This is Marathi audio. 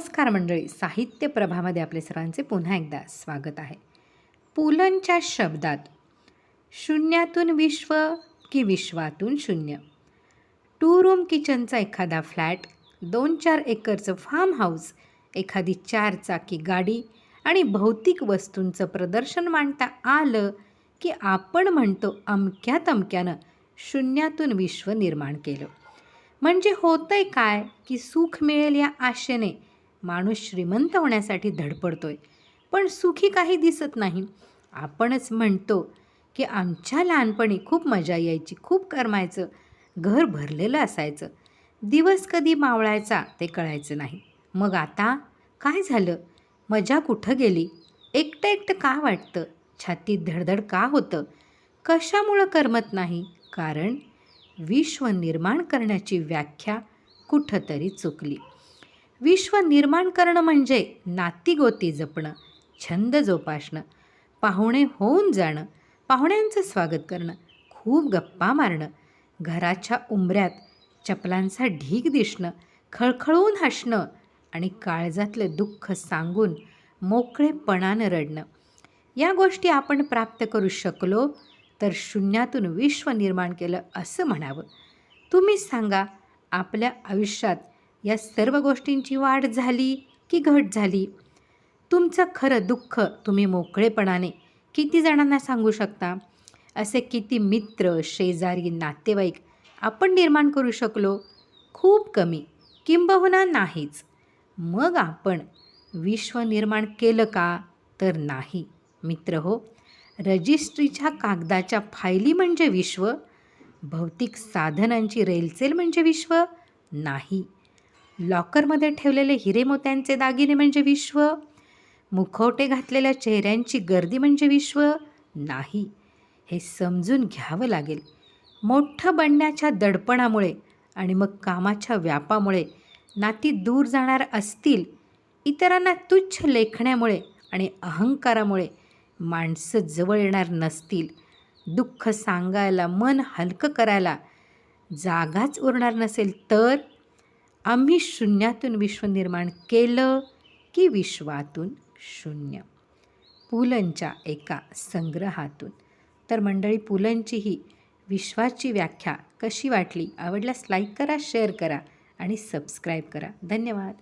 नमस्कार मंडळी. साहित्य प्रभामध्ये आपले सर्वांचे पुन्हा एकदा स्वागत आहे. पुलंच्या शब्दात शून्यातून विश्व की विश्वातून शून्य? टू रूम किचनचा एखादा फ्लॅट दोन चार एकरचं फार्म हाऊस एखादी चार चाकी गाडी आणि भौतिक वस्तूंचं प्रदर्शन मांडता आलं की आपण म्हणतो अमक्या तमक्यानं शून्यातून विश्व निर्माण केलं. म्हणजे होतंय काय की सुख मिळेल या आशेने माणूस श्रीमंत होण्यासाठी धडपडतोय. पण सुखी काही दिसत नाही. आपणच म्हणतो की आमच्या लहानपणी खूप मजा यायची खूप करमायचं घर भरलेलं असायचं. दिवस कधी मावळायचा ते कळायचं नाही. मग आता काय झालं? मजा कुठं गेली? एकटं एकटं का वाटतं? छातीत धडधड का होतं? कशामुळं करमत नाही? कारण विश्व निर्माण करण्याची व्याख्या कुठंतरी चुकली. विश्व निर्माण करणं म्हणजे नातीगोती जपणं छंद जोपासणं पाहुणे होऊन जाणं पाहुण्यांचं स्वागत करणं खूप गप्पा मारणं घराच्या उंबऱ्यात चपलांचा ढीग दिसणं खळखळून हसणं आणि काळजातलं दुःख सांगून मोकळेपणानं रडणं. या गोष्टी आपण प्राप्त करू शकलो तर शून्यातून विश्व निर्माण केलं असं म्हणावं. तुम्हीच सांगा आपल्या आयुष्यात या सर्व गोष्टींची वाढ झाली की घट झाली? तुमचं खरं दुःख तुम्ही मोकळेपणाने किती जणांना सांगू शकता? असे किती मित्र शेजारी नातेवाईक आपण निर्माण करू शकलो? खूप कमी किंबहुना नाहीच. मग आपण विश्व निर्माण केलं का? तर नाही मित्र हो. रजिस्ट्रीच्या कागदाच्या फायली म्हणजे विश्व? भौतिक साधनांची रेलचेल म्हणजे विश्व? नाही. लॉकरमध्ये ठेवलेले हिरे मोत्यांचे दागिने म्हणजे विश्व? मुखवटे घातलेल्या चेहऱ्यांची गर्दी म्हणजे विश्व? नाही. हे समजून घ्यावं लागेल. मोठं बनण्याच्या दडपणामुळे आणि मग कामाच्या व्यापामुळे नाती दूर जाणार असतील इतरांना तुच्छ लेखण्यामुळे आणि अहंकारामुळे माणसं जवळ येणार नसतील दुःख सांगायला मन हलकं करायला जागाच उरणार नसेल तर? आम्ही शून्यातून विश्व निर्माण केलं की विश्वातून शून्य. पुलंच्या एका संग्रहातून. तर मंडळी पुलंची ही विश्वाची व्याख्या कशी वाटली? आवडल्यास लाईक करा शेअर करा आणि सबस्क्राईब करा. धन्यवाद.